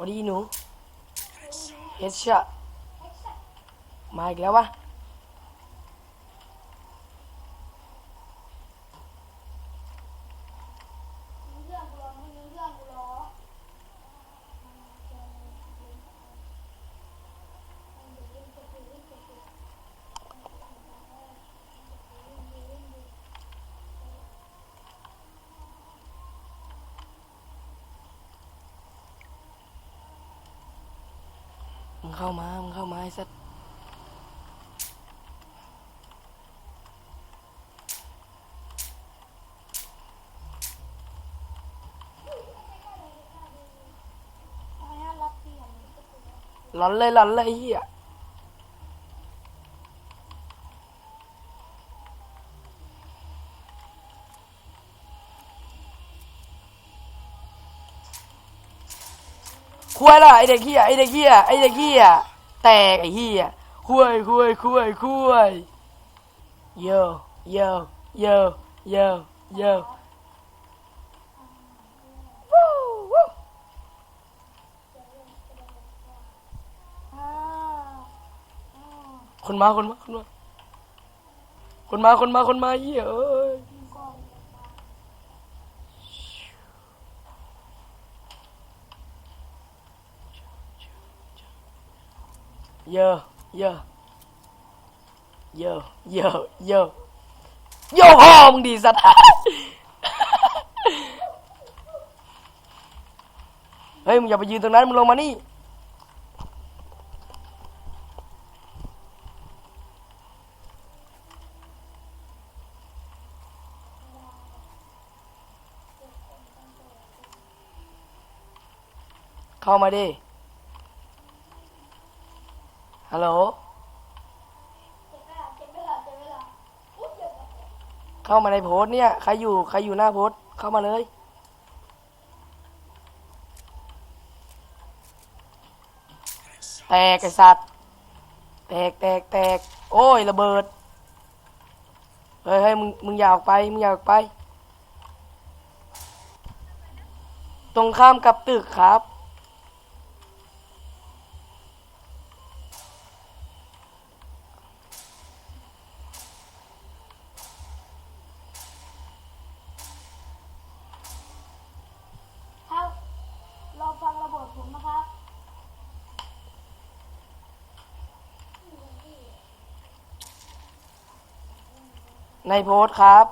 วันนี้หนูเฮดช็อตมาอีกแล้ววะ รู้เรื่องกูรอไม่รู้เรื่องกูรอ มึงเข้ามา มึงเข้ามาไอ้สัสทำไมน่ารักเปลี่ยนหลอนเลยหลอนเลยไอ้เฮีย คุยละไอเด็กเฮียไอเด็กเฮียไอเด็กเฮียแตกไอเฮียคุยคุยคุยคุยโยโยโยโยโยวู้วู้อ่าอ่าคนมาคนมาคนมาคนมาคนมาคนมาเยอ้ย ก็ เยอะเยอะเยอะเยอะเยโยพ่อมึงดีสัตว์เฮ้ยมึงอย่าไปยืนตรงนั้นมึงลงมานี่เข้ามาดิ ฮัลโหล เข้ามาในโพสเนี่ย ใครอยู่ ใครอยู่หน้าโพสเข้ามาเลย แตกไอสัตว์ แตกแตกแตก โอ้ยระเบิด เฮ้ยเฮ้ยมึง มึงอย่าออกไป มึงอย่าออกไป ตรงข้ามกับตึกครับรอฟังระเบิดผมนะครับ ในโพสต์ครับ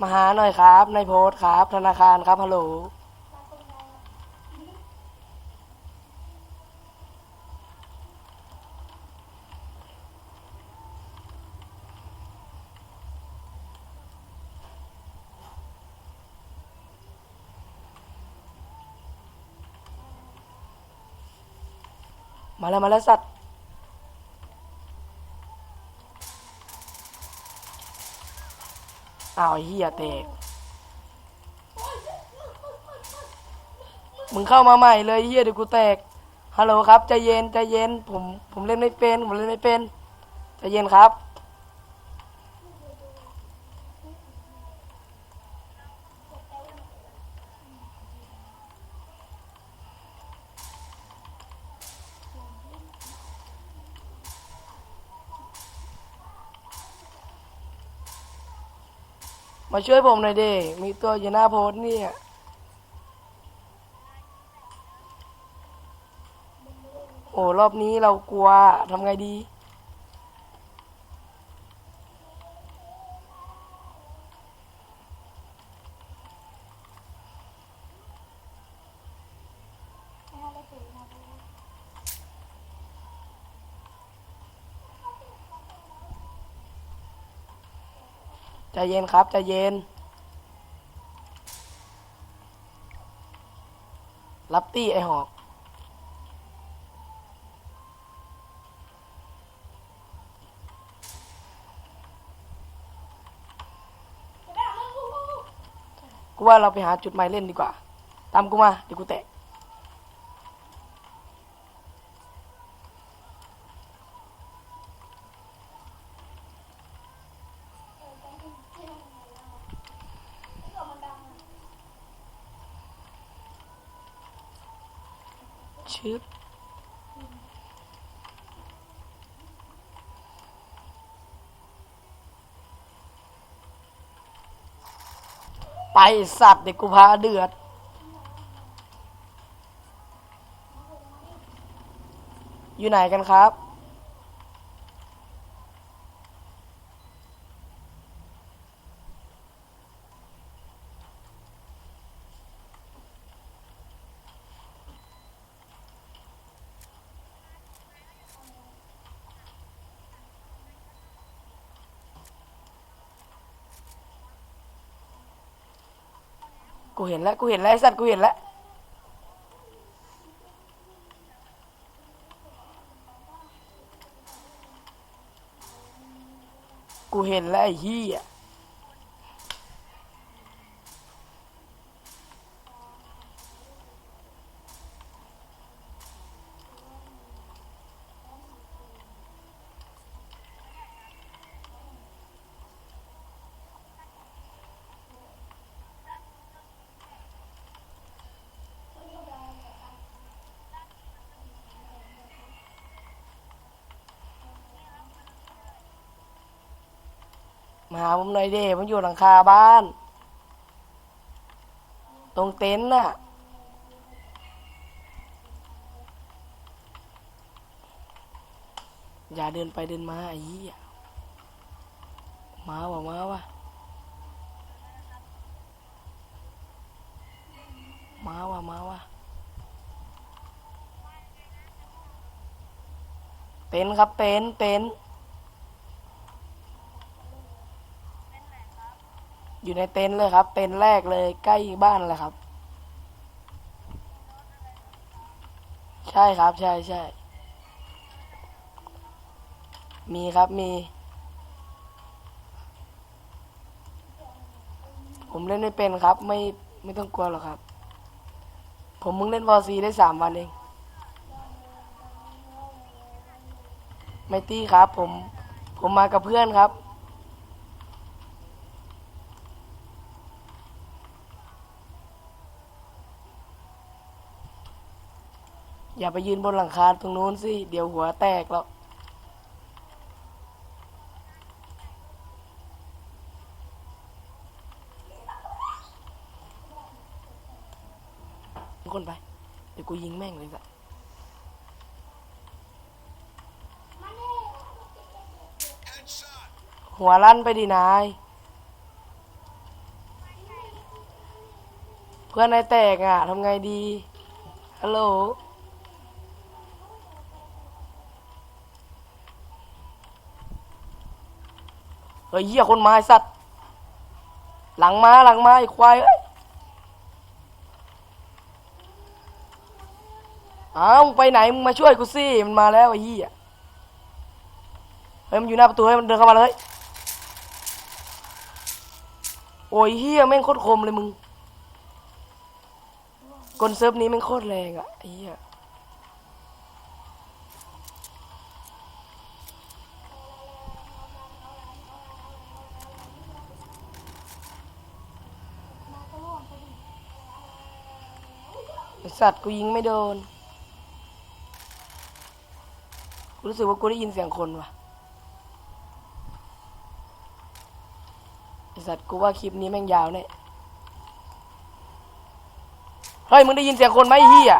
มาหาหน่อยครับ ในโพสต์ครับ ธนาคารครับฮัลโหล มาแล้วมาแล้วสัตว์อ้าวเฮียแตกมึงเข้ามาใหม่เลยเฮียเดี๋ยวกูแตกฮัลโหลครับใจเย็นใจเย็นผมผมเล่นไม่เป็นผมเล่นไม่เป็นใจเย็นครับ มาช่วยผมหน่อยดิมีตัวอยู่หน้าโพสเนี่ยโอ้รอบนี้เรากลัวทำไงดี ไม่ให้ได้ตื่นนะครับ ใจเย็นครับใจเย็น รับตี้ไอหอกกูกูกูกูว่าเราไปหาจุดใหม่เล่นดีกว่า ตามกูมา เดี๋ยวกูแตะ เออตอนที่ที่ทำงานแล้วที่ออกมันดังอะ ชึบ ไปสัตว์เด็กกูพาเดือด อยู่ไหนกันครับ กูเห็นแล้วกูเห็นแล้วไอ้สัตว์กูเห็นแล้วกูเห็นแล้วไอ้เหี้ย มาหาผมหน่อยเด้ผมอยู่หลังคาบ้าน ตรงเต็นท์น่ะ อย่าเดินไปเดินมาไอ้เหี้ยมาวะมาวะมาวะมาวะเต็นครับเต็นเต็น อยู่ในเต็นท์เลยครับ เต็นท์แรกเลยใกล้บ้านเลยครับ ใช่ครับ ใช่ใช่มีครับมี ผมเล่นไม่เป็นครับ ไม่ไม่ต้องกลัวหรอกครับ ผมมึงเล่นวอซีได้สามวันเอง ไม่ตี้ครับ ผม ผมมากับเพื่อนครับ อย่าไปยืนบนหลังคาตรงนู้นสิ เดี๋ยวหัวแตกหรอกทุกคนไป เดี๋ยวกูยิงแม่งเลยสัหัวลั่นไปดีนาย เพื่อนนายแตกอะทำไงดี ฮัลโหล ฮ้ยเหี้ยคนมาไอ้สัตว์ หลังมาหลังมาไอ้ควายเอ้ยอ้าวมึงไปไหนมึงมาช่วยกูสิมันมาแล้วไอ้เหี้ยเฮ้ยมันอยู่หน้าประตูเฮ้ยมันเดินเข้ามาเลยโอ้ยเฮียแม่งโคตรคมเลยมึงกลเซิร์ฟนี้แม่งโคตรแรงอะไอ้เฮีย สัตว์กูยิงไม่โดน กูรู้สึกว่ากูได้ยินเสียงคนว่ะไอสัตว์กูว่าคลิปนี้แม่งยาวแน่เฮ้ยมึงได้ยินเสียงคนไหมเฮีย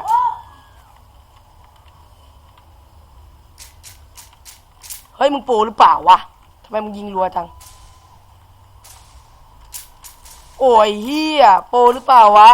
เฮ้ยมึงโปหรือเปล่าวะทำไมมึงยิงรัวจัง โอ้ยเฮียโปหรือเปล่าวะ